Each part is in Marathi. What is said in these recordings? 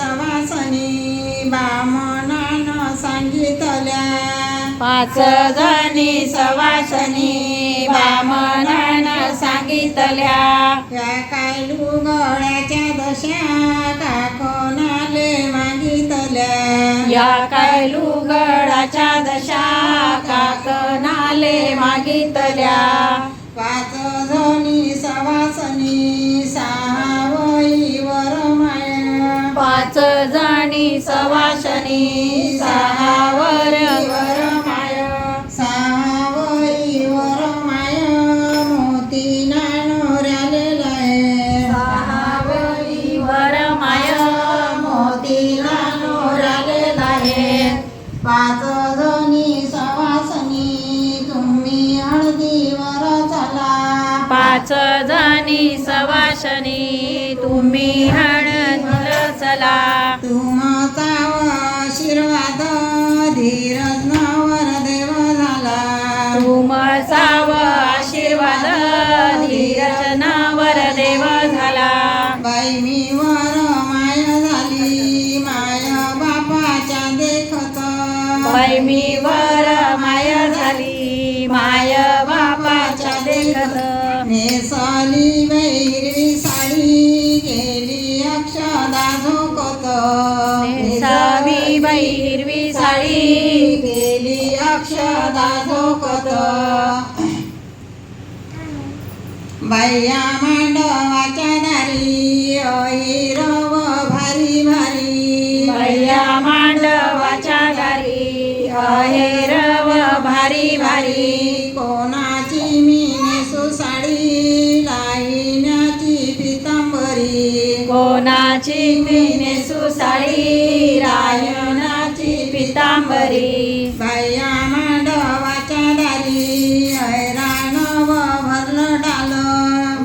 सवासनी बामणानं सांगितल्या. पाच जणी सवासनी बामणानं सांगितल्या. या काय लुगड्याच्या दशा काकोनाले मागितल्या. या काय लुगडाच्या दशा काकनाले मागितल्या. पाच सवासनी सहावर वर माया सहावईवर माया मोती नानोऱ्याले लाय सहावरीवर माय मोती पाच जणी सवासनी तुम्ही हळदीवर चला. पाच जणी सवासनी तुम्ही हळद चला तुमचा आशीर्वाद धीरज नवर देव झाला. तुमचाव आशीर्वाद धीरज नावर देव झाला. बाई मी वर माय झाली. माय बापाच्या देखत. बाई मी वर माय झाली. माय बापाच्या देखत. नेसाली हिरवी साडी. झोकत नेसावी बाई हिरवी साडी गेली अक्षदा झोकत. बाया मांडवाच्या दारी अहिरव भारी भारी. भैया मांडवाच्या दारी अहेरव भारी भारी. कोणाची मी नेसू साडी रायणाची पितांबरी. बाया मांडवाच्या दारी ऐराणव भरलं डाल.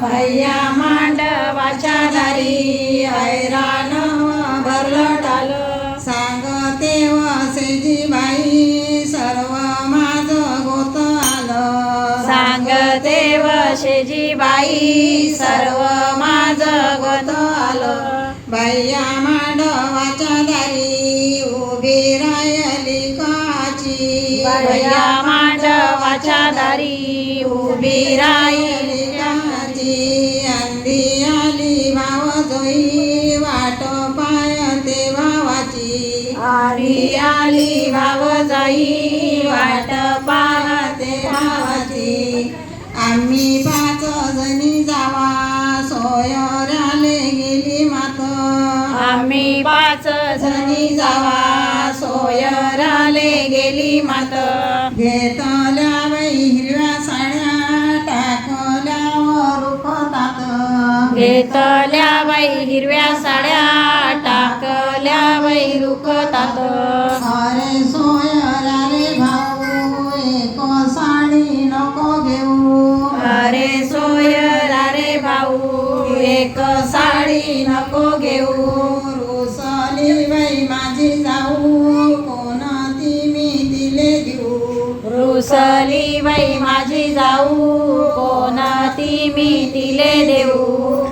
भैया मांडवाच्या दारी ऐराणव भरलं टालं सांगते वसेजी बाई सर्व माझं गोत आलं. सांगते वशेजी बाई सर्व दारी उभी रायली काची. भैया मांडवाच्या दारी उभी राहिली काची. अंधी आली भाव जोई वाट पायते भावाची. आली आली भाव जाई वाट पाहते भावाची. आम्ही पाच जणी जावा सोयऱ्याले गेली मात. आम्ही पाच जणी जावा गेली मात. घेतल्या बाई हिरव्या साड्या टाकल्यावर रुखतात घेतल्या बाई हिरव्या साड्या टाकल्या बाई रुखतात अरे सोयऱ्याले देऊ रुसली बाई माझी जाऊ कोणती मी तिले देऊ?